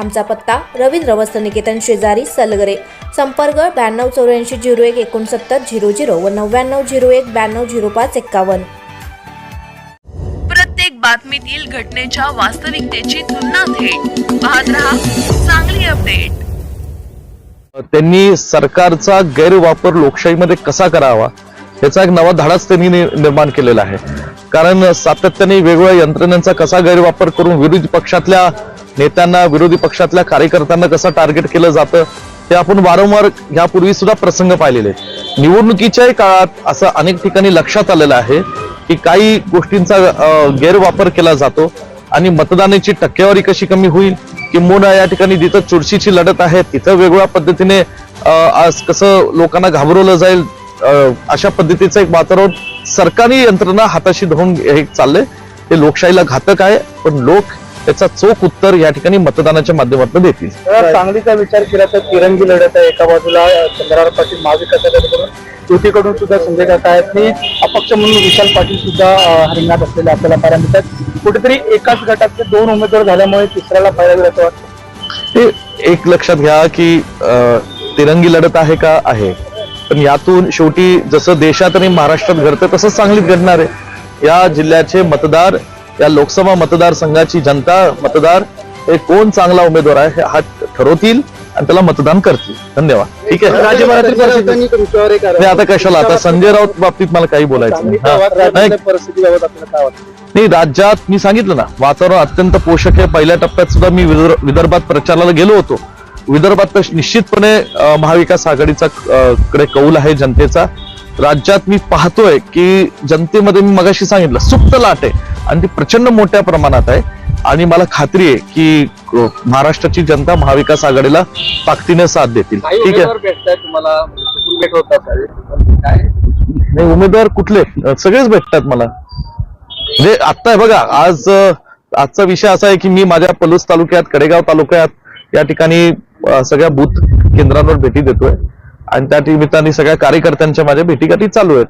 आमचा पत्ता रवींद्र वस्त्र निकेतन शेजारी सलगरे. संपर्क ब्याण्णव चौऱ्याऐंशी झिरो एक एकोणसत्तर झिरो झिरो व नव्याण्णव झिरो एक ब्याण्णव झिरो पाच एक्कावन्न. प्रत्येक बातमीतील घटनेच्या वास्तविकतेची तुलना थेट. पाहत रहा चांगली अपडेट. त्यांनी सरकारचा गैरवापर लोकशाहीमध्ये कसा करावा? याचा एक नवा धाडाच त्यांनी निर्माण केलेला आहे. कारण सातत्याने वेगवेगळ्या यंत्रणेचा कसा गैरवापर करून विरोधी पक्षातल्या नेत्यांना विरोधी पक्षातल्या कार्यकर्त्यांना कसं टार्गेट केलं जातं ते आपण वारंवार यापूर्वी सुद्धा प्रसंग पाहिलेले आहेत. निवडणुकीच्याही काळात असं अनेक ठिकाणी लक्षात आलेलं आहे की काही गोष्टींचा गैरवापर केला जातो आणि मतदानाची टक्केवारी कशी कमी होईल किंबहुना या ठिकाणी जिथं चुरशीची लढत आहे तिथं वेगवेगळ्या पद्धतीने आज कसं लोकांना घाबरवलं जाईल अशा पद्धतीचं एक वातावरण सरकारी यंत्रणा हाताशी धरून हे चाललंय. ते लोकशाहीला घातक आहे पण लोक त्याचा चोख उत्तर या ठिकाणी मतदानाच्या माध्यमातून देतील. सांगलीचा विचार केला तर तिरंगी लढत आहे एका बाजूला चंद्रराव पाटील महाविकास आघाडीकडून. युतीकडून सुद्धा संजय काका आहेत आणि अपक्ष म्हणून विशाल पाटील सुद्धा रिंगणात असलेले आपल्याला पाहायला मिळतात. कुठेतरी एकाच गटातले दोन उमेदवार झाल्यामुळे तिसऱ्याला फायदा होईल असं वाटतं ते एक लक्षात घ्या की तिरंगी लढत आहे का आहे? पण यातून शेवटी जसं देशात आणि महाराष्ट्रात घडतं तसंच सांगलीत घडणार आहे. या जिल्ह्याचे मतदार या लोकसभा मतदारसंघाची जनता मतदार हे कोण चांगला उमेदवार आहे हे ठरवतील आणि त्याला मतदान करतील. धन्यवाद. ठीक आहे. राज्यभरातील आता कशाला? आता संजय राऊत बाबतीत मला काही बोलायचं नाही. हा. नाही. राज्यातल्या परिस्थितीबाबत आपल्याला काय वाटतं? नाही राज्यात मी सांगितलं ना वातावरण अत्यंत पोषक आहे. पहिल्या टप्प्यात सुद्धा मी विदर्भ- विदर्भात प्रचाराला गेलो होतो. विदर्भात तर निश्चितपणे महाविकास आघाडीचा कडे कौल आहे जनतेचा. राज्यात मी पाहतोय की जनतेमध्ये मी मगाशी सांगितलं सुप्त लाट आहे आणि ती प्रचंड मोठ्या प्रमाणात आहे. आणि मला खात्री आहे की महाराष्ट्राची जनता महाविकास आघाडीला ताकदीने साथ देतील. ठीक आहे? नाही उमेदवार कुठले? सगळेच भेटतात मला. म्हणजे आता बघा आज आजचा विषय असा आहे की मी माझ्या पलूस तालुक्यात कडेगाव तालुक्यात या ठिकाणी सगळ्या बूथ केंद्रांवर भेटी देतोय. आणि त्या निमित्ताने सगळ्या कार्यकर्त्यांच्या माझ्या भेटीगाठी चालू आहेत.